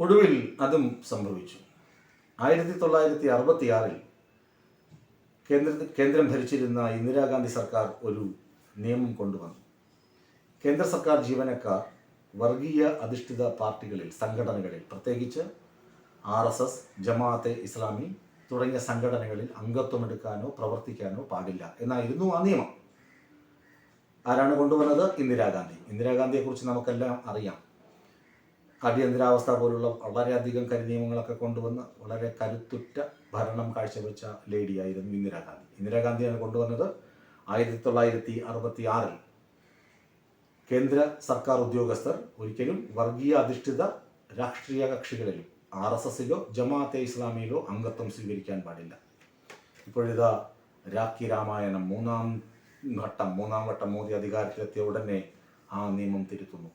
ഒടുവിൽ അതും സംഭവിച്ചു. ആയിരത്തി തൊള്ളായിരത്തി അറുപത്തിയാറിൽ കേന്ദ്ര കേന്ദ്രം ഭരിച്ചിരുന്ന ഇന്ദിരാഗാന്ധി സർക്കാർ ഒരു നിയമം കൊണ്ടുവന്നു. കേന്ദ്ര സർക്കാർ ജീവനക്കാർ വർഗീയ അധിഷ്ഠിത പാർട്ടികളിൽ സംഘടനകളിൽ പ്രത്യേകിച്ച് R S S Jamaat-e Islami തുടങ്ങിയ സംഘടനകളിൽ അംഗത്വമെടുക്കാനോ പ്രവർത്തിക്കാനോ പാടില്ല എന്നായിരുന്നു ആ നിയമം. ആരാണ് കൊണ്ടുവന്നത്? ഇന്ദിരാഗാന്ധി. ഇന്ദിരാഗാന്ധിയെക്കുറിച്ച് നമുക്കെല്ലാം അറിയാം. അടിയന്തരാവസ്ഥ പോലുള്ള വളരെയധികം കരിനിയമങ്ങളൊക്കെ കൊണ്ടുവന്ന് വളരെ കരുത്തുറ്റ ഭരണം കാഴ്ചവെച്ച ലേഡിയായിരുന്നു ഇന്ദിരാഗാന്ധി ഇന്ദിരാഗാന്ധിയാണ് കൊണ്ടുവന്നത് ആയിരത്തി തൊള്ളായിരത്തി അറുപത്തി ആറിൽ കേന്ദ്ര സർക്കാർ ഉദ്യോഗസ്ഥർ ഒരിക്കലും വർഗീയ അധിഷ്ഠിത രാഷ്ട്രീയ കക്ഷികളിലും ആർ എസ് എസിലോ ജമാഅത്തെ ഇസ്ലാമിയിലോ അംഗത്വം സ്വീകരിക്കാൻ പാടില്ല. ഇപ്പോഴിതാ രാഖി രാമായണം മൂന്നാം ഘട്ടം മൂന്നാം വട്ടം മോദി അധികാരത്തിലെത്തിയ ഉടനെ ആ നിയമം തിരുത്തുന്നു.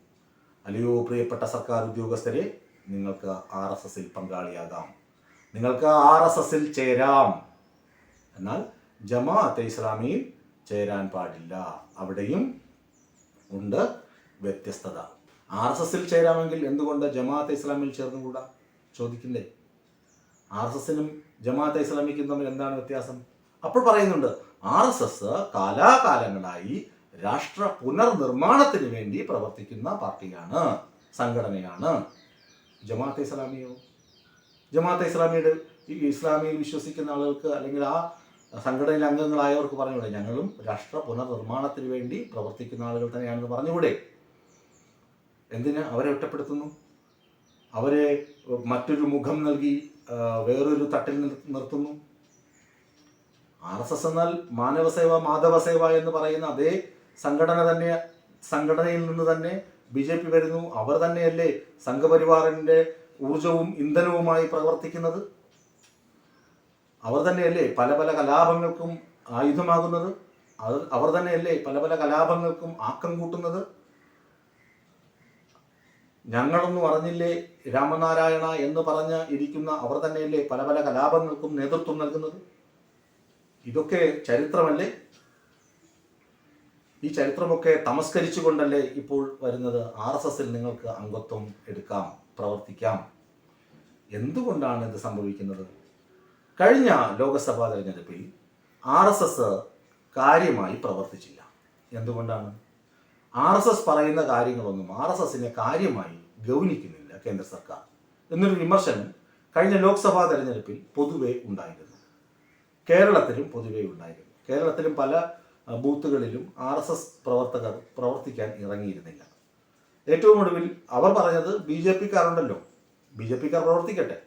അല്ലയോ പ്രിയപ്പെട്ട സർക്കാർ ഉദ്യോഗസ്ഥരെ നിങ്ങൾക്ക് ആർ എസ് എസിൽ പങ്കാളിയാകാം. നിങ്ങൾക്ക് ആർ എസ് എസിൽ ചേരാം. എന്നാൽ ജമാഅത്തെ ഇസ്ലാമിയിൽ ചേരാൻ പാടില്ല. അവിടെയും ഉണ്ട് വ്യത്യസ്തത. ആർ എസ് എസിൽ ചേരാമെങ്കിൽ എന്തുകൊണ്ട് ജമാഅത്തെ ഇസ്ലാമിൽ ചേർന്നുകൂടാ? ചോദിക്കില്ലേ ആർ എസ് എസിനും ജമാഅത്തെ ഇസ്ലാമിക്കും തമ്മിൽ എന്താണ് വ്യത്യാസം? അപ്പോൾ പറയുന്നുണ്ട് ആർ എസ് എസ് കാലാകാലങ്ങളായി രാഷ്ട്ര പുനർനിർമ്മാണത്തിന് വേണ്ടി പ്രവർത്തിക്കുന്ന പാർട്ടിയാണ് സംഘടനയാണ്. ജമാഅത്തെ ഇസ്ലാമിയോ? ജമാഅത്തെ ഇസ്ലാമിയുടെ ഇസ്ലാമിയിൽ വിശ്വസിക്കുന്ന ആളുകൾക്ക് അല്ലെങ്കിൽ ആ സംഘടനയിലെ അംഗങ്ങളായവർക്ക് പറഞ്ഞുകൂടെ? ഞങ്ങളും രാഷ്ട്ര പുനർനിർമ്മാണത്തിന് വേണ്ടി പ്രവർത്തിക്കുന്ന ആളുകൾ തന്നെയാണെന്ന് പറഞ്ഞുകൂടെ? എന്തിന് അവരെ ഒറ്റപ്പെടുത്തുന്നു? അവരെ മറ്റൊരു മുഖം നൽകി വേറൊരു തട്ടിൽ നിർത്തുന്നു? ആർ എസ് എസ് എന്നാൽ മാനവസേവ മാധവസേവ എന്ന് പറയുന്ന അതേ സംഘടന തന്നെ സംഘടനയിൽ നിന്ന് തന്നെ ബി ജെ പി വരുന്നു. അവർ തന്നെയല്ലേ സംഘപരിവാറിന്റെ ഊർജവും ഇന്ധനവുമായി പ്രവർത്തിക്കുന്നത്? അവർ തന്നെയല്ലേ പല പല കലാപങ്ങൾക്കും ആയുധമാകുന്നത്? അവർ അവർ തന്നെയല്ലേ പല പല കലാപങ്ങൾക്കും ആക്കം കൂട്ടുന്നത്? ഞങ്ങളൊന്നും അറിഞ്ഞില്ലേ രാമനാരായണ എന്ന് പറഞ്ഞ് ഇരിക്കുന്ന അവർ തന്നെയല്ലേ പല പല കലാപങ്ങൾക്കും നേതൃത്വം നൽകുന്നത്? ഇതൊക്കെ ചരിത്രമല്ലേ? ഈ ചരിത്രമൊക്കെ തമസ്കരിച്ചുകൊണ്ടല്ലേ ഇപ്പോൾ വരുന്നത്? ആർ എസ് എസിൽ നിങ്ങൾക്ക് അംഗത്വം എടുക്കാം പ്രവർത്തിക്കാം. എന്തുകൊണ്ടാണ് ഇത് സംഭവിക്കുന്നത്? കഴിഞ്ഞ ലോകസഭാ തെരഞ്ഞെടുപ്പിൽ ആർ എസ് എസ് കാര്യമായി പ്രവർത്തിച്ചില്ല. എന്തുകൊണ്ടാണ്? ആർ എസ് എസ് പറയുന്ന കാര്യങ്ങളൊന്നും ആർ എസ് എസിനെ കാര്യമായി ഗൗനിക്കുന്നില്ല കേന്ദ്ര സർക്കാർ. എന്നൊരു വിമർശനം കഴിഞ്ഞ ലോക്സഭാ തെരഞ്ഞെടുപ്പിൽ പൊതുവെ ഉണ്ടായിരുന്നു. കേരളത്തിലും പൊതുവെ ഉണ്ടായിരുന്നു. കേരളത്തിലും പല ബൂത്തുകളിലും ആർ എസ് എസ് പ്രവർത്തകർ പ്രവർത്തിക്കാൻ ഇറങ്ങിയിരുന്നില്ല. ഏറ്റവും ഒടുവിൽ അവർ പറഞ്ഞത് ബി ജെ പിക്കാരുണ്ടല്ലോ. ബി ജെ പിക്കാർ പ്രവർത്തിക്കട്ടെ.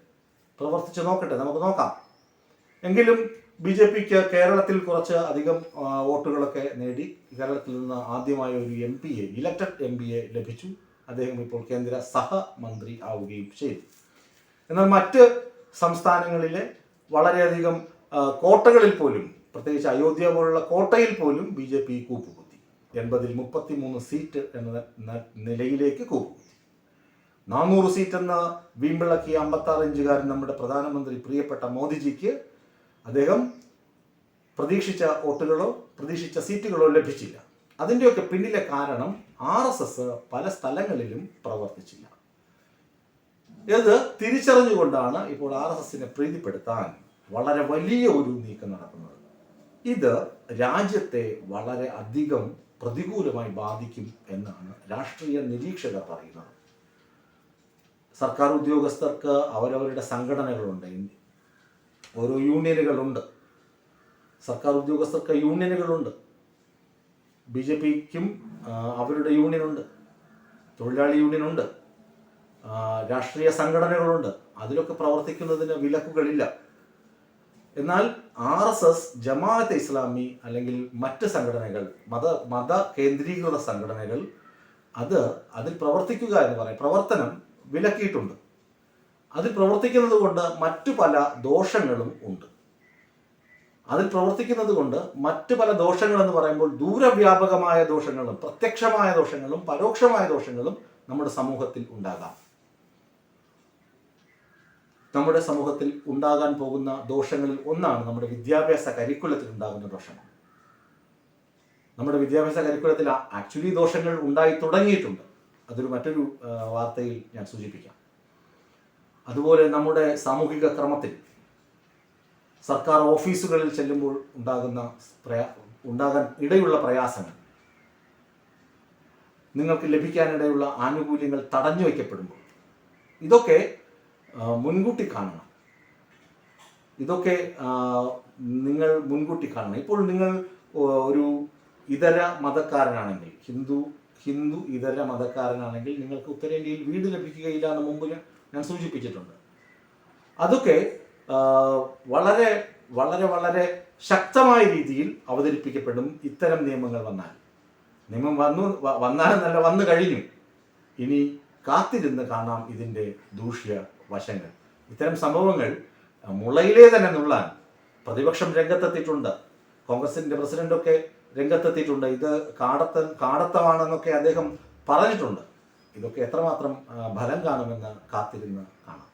പ്രവർത്തിച്ച് നോക്കട്ടെ. നമുക്ക് നോക്കാം. എങ്കിലും ബി ജെ പിക്ക് കേരളത്തിൽ കുറച്ച് അധികം വോട്ടുകളൊക്കെ നേടി കേരളത്തിൽ നിന്ന് ആദ്യമായ ഒരു M P A elected M P എ ലഭിച്ചു. അദ്ദേഹം ഇപ്പോൾ കേന്ദ്ര സഹമന്ത്രി ആവുകയും ചെയ്തു. എന്നാൽ മറ്റ് സംസ്ഥാനങ്ങളിലെ വളരെയധികം കോട്ടകളിൽ പോലും പ്രത്യേകിച്ച് അയോധ്യ പോലുള്ള കോട്ടയിൽ പോലും ബി ജെ പി കൂപ്പുകുത്തി. എൺപതിൽ മുപ്പത്തി മൂന്ന് സീറ്റ് എന്ന നിലയിലേക്ക് കൂപ്പുകുത്തി. നാനൂറ് സീറ്റ് എന്ന വീമ്പിളക്കിയ അമ്പത്തി ആറ് ഇഞ്ചുകാരൻ നമ്മുടെ പ്രധാനമന്ത്രി പ്രിയപ്പെട്ട മോദിജിക്ക് അദ്ദേഹം പ്രതീക്ഷിച്ച വോട്ടുകളോ പ്രതീക്ഷിച്ച സീറ്റുകളോ ലഭിച്ചില്ല. അതിന്റെയൊക്കെ പിന്നിലെ കാരണം ആർ എസ് എസ് പല സ്ഥലങ്ങളിലും പ്രവർത്തിച്ചില്ല. ഇത് തിരിച്ചറിഞ്ഞുകൊണ്ടാണ് ഇപ്പോൾ ആർ എസ് എസിനെ പ്രീതിപ്പെടുത്താൻ വളരെ വലിയ ഒരു നീക്കം നടക്കുന്നത്. ഇത് രാജ്യത്തെ വളരെ അധികം പ്രതികൂലമായി ബാധിക്കും എന്നാണ് രാഷ്ട്രീയ നിരീക്ഷകർ പറയുന്നത്. സർക്കാർ ഉദ്യോഗസ്ഥർക്ക് അവരവരുടെ സംഘടനകളുണ്ട്. ഓരോ യൂണിയനുകളുണ്ട്. സർക്കാർ ഉദ്യോഗസ്ഥർക്ക് യൂണിയനുകളുണ്ട്. ബി ജെ പിക്കും അവരുടെ യൂണിയനുണ്ട്. തൊഴിലാളി യൂണിയനുണ്ട്. രാഷ്ട്രീയ സംഘടനകളുണ്ട്. അതിലൊക്കെ പ്രവർത്തിക്കുന്നതിന് വിലക്കുകളില്ല. എന്നാൽ R S S Jamaat Islami അല്ലെങ്കിൽ മറ്റ് സംഘടനകൾ മത മത കേന്ദ്രീകൃത സംഘടനകൾ അത് അതിൽ പ്രവർത്തിക്കുക എന്ന് പറയും. പ്രവർത്തനം വിലക്കിയിട്ടുണ്ട്. അതിൽ പ്രവർത്തിക്കുന്നത് കൊണ്ട് മറ്റു പല ദോഷങ്ങളും ഉണ്ട്. അതിൽ പ്രവർത്തിക്കുന്നത് കൊണ്ട് മറ്റു പല ദോഷങ്ങൾ എന്ന് പറയുമ്പോൾ ദൂരവ്യാപകമായ ദോഷങ്ങളും പ്രത്യക്ഷമായ ദോഷങ്ങളും പരോക്ഷമായ ദോഷങ്ങളും നമ്മുടെ സമൂഹത്തിൽ ഉണ്ടാകാം. നമ്മുടെ സമൂഹത്തിൽ ഉണ്ടാകാൻ പോകുന്ന ദോഷങ്ങളിൽ ഒന്നാണ് നമ്മുടെ വിദ്യാഭ്യാസ കരിക്കുലത്തിൽ ഉണ്ടാകുന്ന ദോഷങ്ങൾ. നമ്മുടെ വിദ്യാഭ്യാസ കരിക്കുലത്തിൽ ആക്ച്വലി ദോഷങ്ങൾ ഉണ്ടായി തുടങ്ങിയിട്ടുണ്ട്. അതൊരു മറ്റൊരു വാർത്തയിൽ ഞാൻ സൂചിപ്പിക്കാം. അതുപോലെ നമ്മുടെ സാമൂഹിക ക്രമത്തിൽ സർക്കാർ ഓഫീസുകളിൽ ചെല്ലുമ്പോൾ ഉണ്ടാകുന്ന ഉണ്ടാകാൻ ഇടയുള്ള പ്രയാസങ്ങൾ. നിങ്ങൾക്ക് ലഭിക്കാനിടയുള്ള ആനുകൂല്യങ്ങൾ തടഞ്ഞു വയ്ക്കപ്പെടുമ്പോൾ ഇതൊക്കെ മുൻകൂട്ടി കാണണം. ഇതൊക്കെ നിങ്ങൾ മുൻകൂട്ടി കാണണം. ഇപ്പോൾ നിങ്ങൾ ഒരു ഇതര മതക്കാരനാണെങ്കിൽ ഹിന്ദു ഹിന്ദു ഇതര മതക്കാരനാണെങ്കിൽ നിങ്ങൾക്ക് ഉത്തരേന്ത്യയിൽ വീട് ലഭിക്കുകയില്ല എന്ന് മുമ്പ് ഞാൻ- സൂചിപ്പിച്ചിട്ടുണ്ട്. അതൊക്കെ വളരെ വളരെ വളരെ ശക്തമായ രീതിയിൽ അവതരിപ്പിക്കപ്പെടും ഇത്തരം നിയമങ്ങൾ വന്നാൽ. നിയമം വന്നു വന്നാലെന്നല്ല വന്നു കഴിഞ്ഞു. ഇനി കാത്തിരുന്ന് കാണാം ഇതിന്റെ ദൂഷ്യ വശങ്ങൾ. ഇത്തരം സംഭവങ്ങൾ മുളയിലെ തന്നെ നുള്ളാൻ പ്രതിപക്ഷം രംഗത്തെത്തിയിട്ടുണ്ട്. കോൺഗ്രസിന്റെ പ്രസിഡന്റൊക്കെ രംഗത്തെത്തിയിട്ടുണ്ട്. ഇത് കാടത്ത കാടത്തമാണെന്നൊക്കെ അദ്ദേഹം പറഞ്ഞിട്ടുണ്ട്. ഇതൊക്കെ എത്രമാത്രം ഫലം കാണുമെന്ന് കാത്തിരുന്ന് കാണാം.